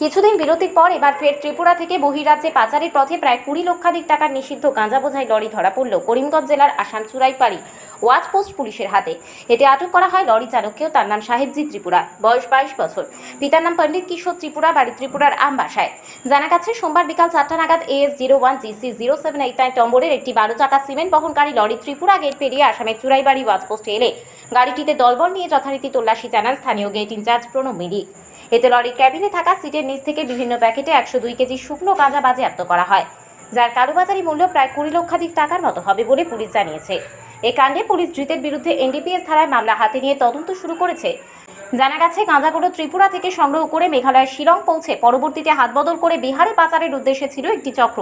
কিছুদিন বিরতির পর এবার ফের ত্রিপুরা থেকে বহিরাজ্যে পাচারের পথে প্রায় কুড়ি লক্ষাধিক টাকার নিষিদ্ধ গাঁজা বোঝাই লরি ধরা পড়ল করিমগঞ্জ জেলার আসাম চুরাইপাড়ি ওয়াচ পোস্ট পুলিশের হাতে। এতে আটক করা হয় লরি চালককেও, তার নাম সাহেবজি ত্রিপুরা, বয়স বাইশ বছর। পিতার নাম পণ্ডিত কিশোর ত্রিপুরা, বাড়ি ত্রিপুরার আমবাসায়। জানা গেছে, সোমবার বিকাল চারটা নাগাদ A S zero one G C zero seven eight nine নম্বরের একটি বারো চাকা সিমেন্ট বহনকারী লরি ত্রিপুরা গেট পেরিয়ে আসামের চুরাইবাড়ি ওয়াচ পোস্টে এলে। গাড়িটিতে দলবল নিয়ে যথারীতি তল্লাশি জানান স্থানীয় গেট ইনচার্জ প্রণব মিলি। এতে লরির ক্যাবিনে থাকা সিটের নিচ থেকে বিভিন্ন প্যাকেটে একশো দুই কেজি শুকনো গাঁজা বাজেয়াপ্ত করা হয়, যার কালোবাজারি মূল্য প্রায় কুড়ি লক্ষাধিক টাকার মতো হবে বলে পুলিশ জানিয়েছে। এ কাণ্ডে পুলিশ ধৃতের বিরুদ্ধে এনডিপিএস ধারায় মামলা হাতে নিয়ে তদন্ত শুরু করেছে। জানা গেছে, গাঁজাগুলো ত্রিপুরা থেকে সংগ্রহ করে মেঘালয়ের শিলং পৌঁছে পরবর্তীতে হাতবদল করে বিহারে পাচারের উদ্দেশ্যে ছিল একটি চক্র।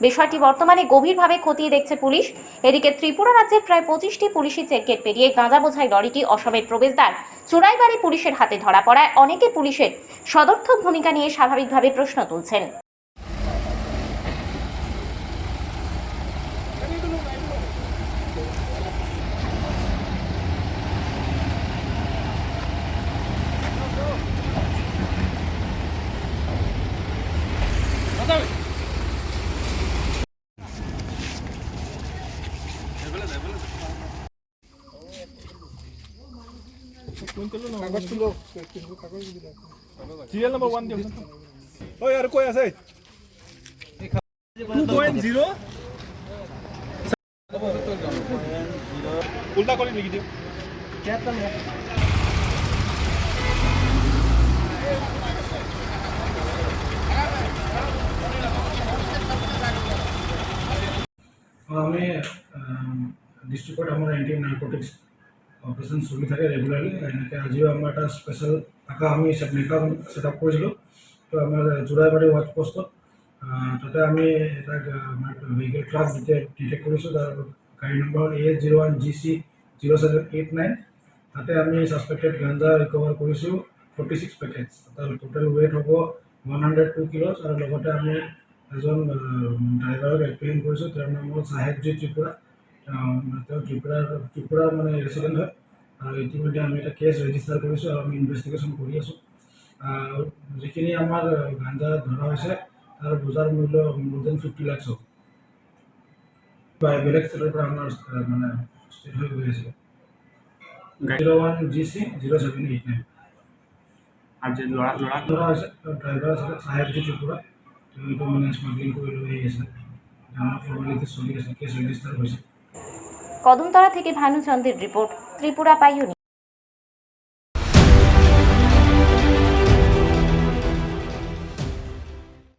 বিষয়টি বর্তমানে গভীরভাবে খতিয়ে দেখছে পুলিশ। এদিকে ত্রিপুরা রাজ্যের প্রায় পঁচিশটি পুলিশি চেকগেট পেরিয়ে গাঁজা বোঝাই লরিটি অসমের প্রবেশদ্বার। চুরাইবাড়ি পুলিশের হাতে ধরা পড়ায় অনেকে পুলিশের সদর্থক ভূমিকা নিয়ে স্বাভাবিকভাবে প্রশ্ন তুলছেন। সিরিয়াল নাম্বার ওয়ান দিও ওই আৰু কৈ আছে টু পয়েন্ট জিরো উল্টা কৰি লিখি দিয়ক আমি ডিষ্ট্ৰিক্টত আমাৰ এণ্টি নাৰ্কটিক্স অপাৰেশ্যন চলি থাকে ৰেগুলাৰলি এনেকৈ আজিও আমাৰ এটা স্পেচিয়েল থকা আমি নেকা ছেট আপ কৰিছিলোঁ তো আমাৰ যোৰাইবাৰী ৱাচ পষ্টত আহ, তাতে আমি এটা ভেহিকেল ট্ৰাক যেতিয়া ডিটেক্ট কৰিছোঁ তাৰ গাড়ী নম্বৰ হ'ল A zero' one G C zero' seven eight nine তাতে আমি ছাছপেক্টেড গাঞ্জা ৰিকভাৰ কৰিছোঁ ফৰ্টি ছিক্স পেকেটছ তাৰ টোটেল ৱেইট হ'ব ওৱান হাণ্ড্ৰেড টু কিল'ছ আৰু লগতে আমি এজন ড্ৰাইভাৰক এপ্ৰিহেণ্ড কৰিছোঁ তেওঁৰ নাম হ'ল চাহেবজী ত্ৰিপুৰা তেওঁ তেওঁ ত্ৰিপুৰাৰ ত্ৰিপুৰাৰ মানে ৰেচিডেণ্ট হয় আৰু ইতিমধ্যে আমি এটা কেছ ৰেজিষ্টাৰ কৰিছোঁ আৰু আমি ইনভেষ্টিগেশ্যন কৰি আছোঁ আহ, যিখিনি আমাৰ গাঞ্জা ধৰা হৈছে তাৰ বজাৰ মূল্য মোৰ দেন ফিফটি লাখছ হ'ব বা বেলেগ ষ্টেটৰ পৰা আমাৰ আহ, মানে ষ্টেট হৈ গৈ আছে zero' one G C zero' seven eight nine আর যে লড়া লড়া ধৰা হৈছে ড্ৰাইভাৰ আছিলে চাহেবজী ত্ৰিপুৰা মানে স্মাগলিং কৰি লৈ আছে আমাৰ কদমতলা থেকে ভানুচন্দ্রের রিপোর্ট ত্রিপুরা পাইউনি